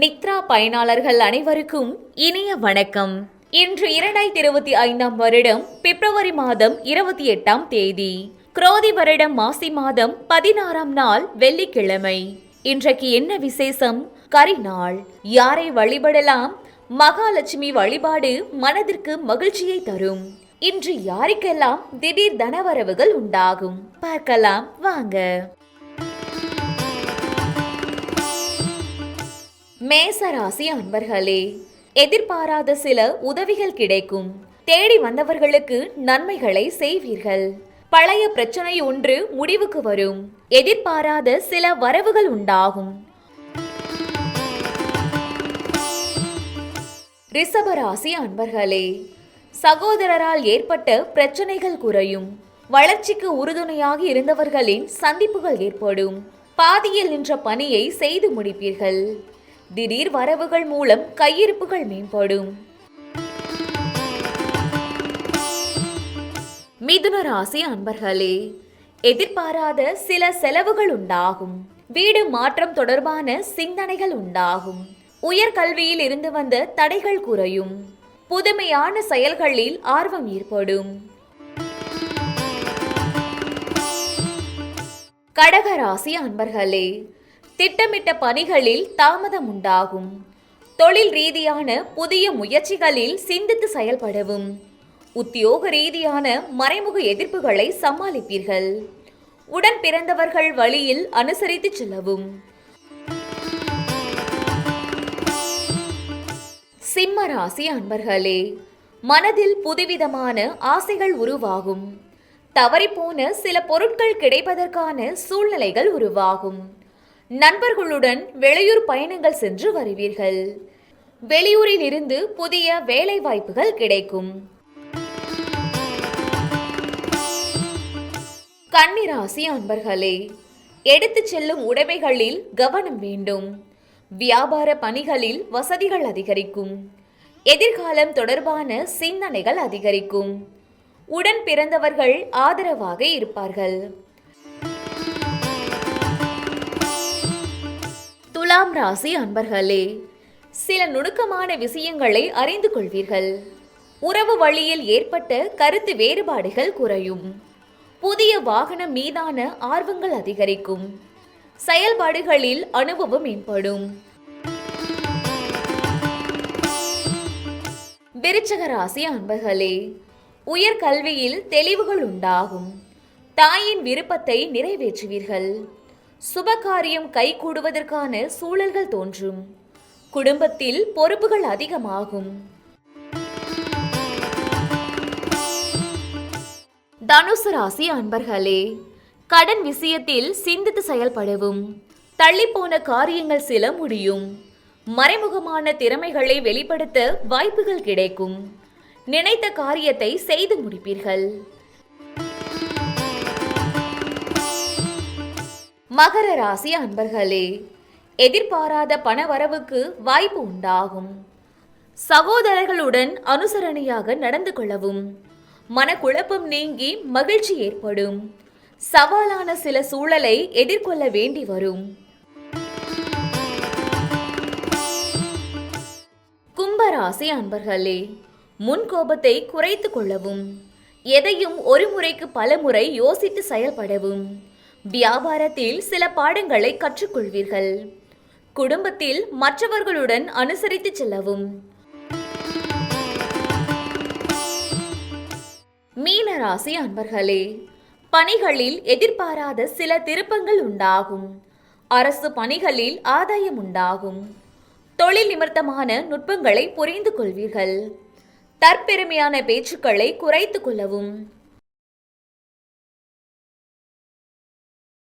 நித்ரா பயனாளர்கள் அனைவருக்கும் இனிய வணக்கம். இன்று இரண்டாயிரத்தி இருபத்தி ஐந்தாம் வருடம் பிப்ரவரி மாதம் இருபத்தி எட்டாம் தேதி. குரோதி வருடம் மாசி மாதம் பதினாறாம் நாள் வெள்ளிக்கிழமை. இன்றைக்கு என்ன விசேஷம்? கரிநாள். யாரை வழிபடலாம்? மகாலட்சுமி வழிபாடு மனதிற்கு மகிழ்ச்சியை தரும். இன்று யாருக்கெல்லாம் திடீர் தனவரவுகள் உண்டாகும்? பார்க்கலாம் வாங்க. மேசராசி அன்பர்களே எதிர்பாராத சில உதவிகள் கிடைக்கும். தேடி வந்தவர்களுக்கு நன்மைகளை செய்வீர்கள். பழைய பிரச்சனை ஒன்று முடிவுக்கு வரும். எதிர்பாராத சில வரவுகள் உண்டாகும். ரிஷபராசி அன்பர்களே சகோதரரால் ஏற்பட்ட பிரச்சனைகள் குறையும். வளர்ச்சிக்கு உறுதுணையாக இருந்தவர்களின் சந்திப்புகள் ஏற்படும். பாதியில் நின்ற பணியை செய்து முடிப்பீர்கள். திடீர் வரவுகள் மூலம் கையிருப்புகள் மேம்படும். மிதுன ராசி அன்பர்களே எதிர்பாராத சில செலவுகள் உண்டாகும். வீடு மாற்றம் தொடர்பான சிந்தனைகள் உண்டாகும். உயர்கல்வியில் இருந்து வந்த தடைகள் குறையும். புதுமையான செயல்களில் ஆர்வம் ஏற்படும். கடகராசி அன்பர்களே திட்டமிட்ட பணிகளில் தாமதம் உண்டாகும் தொழில் ரீதியான புதிய முயற்சிகளில் சிந்தித்து செயல்படவும். உத்தியோக ரீதியான மறைமுக எதிர்ப்புகளை சமாளிப்பீர்கள். உடன் பிறந்தவர்கள் வழியில் அனுசரித்து செல்லவும். சிம்ம ராசி அன்பர்களே மனதில் புதுவிதமான ஆசைகள் உருவாகும். தவறிப்போன சில பொருட்கள் கிடைப்பதற்கான சூழ்நிலைகள் உருவாகும். நண்பர்களுடன் வெளியூர் பயணங்கள் சென்று வருவீர்கள். வெளியூரில் இருந்து புதிய வேலை வாய்ப்புகள் கிடைக்கும். கன்னிராசி அன்பர்களே எடுத்துச் செல்லும் உடைமைகளில் கவனம் வேண்டும். வியாபார பணிகளில் வசதிகள் அதிகரிக்கும். எதிர்காலம் தொடர்பான சிந்தனைகள் அதிகரிக்கும். உடன் பிறந்தவர்கள் ஆதரவாக இருப்பார்கள். துலாம் ராசி அன்பர்களே சில நுணுக்கமான விஷயங்களை அறிந்து கொள்வீர்கள். உறவு வழியில் ஏற்பட்ட கருத்து வேறுபாடுகள் குறையும். புதிய வாகனம் மீதான ஆர்வங்கள் அதிகரிக்கும். செயல்பாடுகளில் அனுபவம் மேம்படும். விருச்சக ராசி அன்பர்களே உயர்கல்வியில் தெளிவுகள் உண்டாகும். தாயின் விருப்பத்தை நிறைவேற்றுவீர்கள். சுபகாரியம் கைகூடுவதற்கான சூழல்கள் தோன்றும். குடும்பத்தில் பொறுப்புகள் அதிகமாகும். தனுசு ராசி அன்பர்களே கடன் விஷயத்தில் சிந்தித்து செயல்படவும் தள்ளிப்போன காரியங்கள் சில முடியும். மறைமுகமான திறமைகளை வெளிப்படுத்த வாய்ப்புகள் கிடைக்கும். நினைத்த காரியத்தை செய்து முடிப்பீர்கள். மகர ராசி அன்பர்களே எதிர்பாராத பணவரவுக்கு வாய்ப்பு உண்டாகும். சகோதரர்களுடன் அனுசரணையாக நடந்து கொள்ளவும் மனக்குழப்பம் நீங்கி மகிழ்ச்சி ஏற்படும். சவாலான சில சூழலை எதிர்கொள்ள வேண்டி வரும். கும்பராசி அன்பர்களே முன் கோபத்தை குறைத்து கொள்ளவும் எதையும் ஒரு முறைக்கு பல முறை யோசித்து செயல்படவும் வியாபாரத்தில் சில பாடங்களை கற்றுக்கொள்வீர்கள். குடும்பத்தில் மற்றவர்களுடன் அனுசரித்து செல்லவும். மீனராசி அன்பர்களே பணிகளில் எதிர்பாராத சில திருப்பங்கள் உண்டாகும். அரசு பணிகளில் ஆதாயம் உண்டாகும். தொழில் நிமித்தமான நுட்பங்களை புரிந்து கொள்வீர்கள். தற்பெருமையான பேச்சுக்களை குறைத்து கொள்ளவும்.